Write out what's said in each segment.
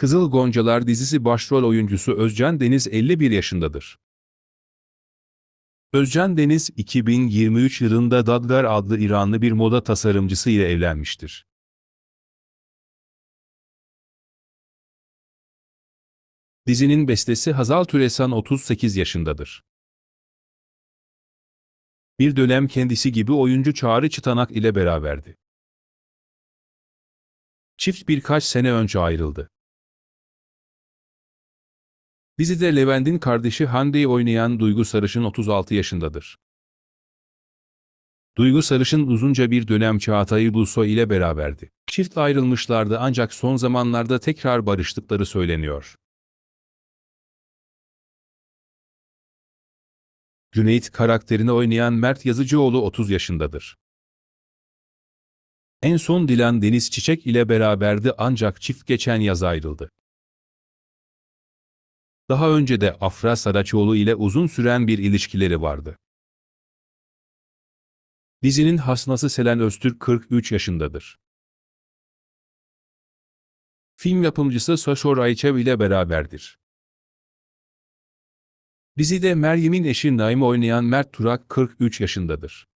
Kızıl Goncalar dizisi başrol oyuncusu Özcan Deniz 51 yaşındadır. Özcan Deniz 2023 yılında Dadgar adlı İranlı bir moda tasarımcısı ile evlenmiştir. Dizinin bestesi Hazal Türesan 38 yaşındadır. Bir dönem kendisi gibi oyuncu Çağrı Çıtanak ile beraberdi. Çift birkaç sene önce ayrıldı. Dizide Levent'in kardeşi Hande'yi oynayan Duygu Sarışın 36 yaşındadır. Duygu Sarışın uzunca bir dönem Çağatay Ulusoy ile beraberdi. Çift ayrılmışlardı ancak son zamanlarda tekrar barıştıkları söyleniyor. Cüneyt karakterini oynayan Mert Yazıcıoğlu 30 yaşındadır. En son Dilan Deniz Çiçek ile beraberdi ancak çift geçen yaz ayrıldı. Daha önce de Afra Saraçoğlu ile uzun süren bir ilişkileri vardı. Dizinin hasnası Selen Öztürk 43 yaşındadır. Film yapımcısı Sashor Ayçev ile beraberdir. Dizide Meryem'in eşi Naim oynayan Mert Turak 43 yaşındadır.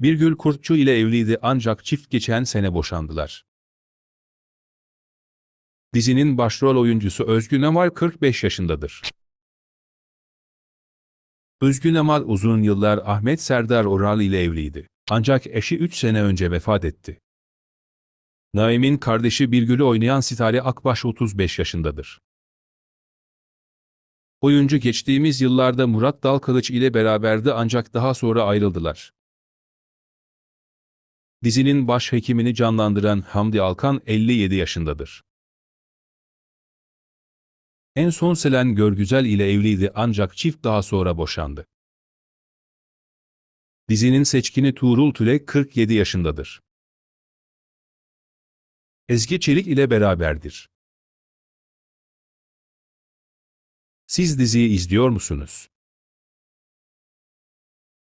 Birgül Kurtçu ile evliydi ancak çift geçen sene boşandılar. Dizinin başrol oyuncusu Özgün Amal 45 yaşındadır. Özgün Amal uzun yıllar Ahmet Serdar Oral ile evliydi. Ancak eşi 3 sene önce vefat etti. Naim'in kardeşi Birgül'ü oynayan Sitare Akbaş 35 yaşındadır. Oyuncu geçtiğimiz yıllarda Murat Dalkılıç ile beraberdi ancak daha sonra ayrıldılar. Dizinin baş hekimini canlandıran Hamdi Alkan 57 yaşındadır. En son Selen Görgüzel ile evliydi ancak çift daha sonra boşandı. Dizinin seçkini Tuğrul Tülek 47 yaşındadır. Ezgi Çelik ile beraberdir. Siz diziyi izliyor musunuz?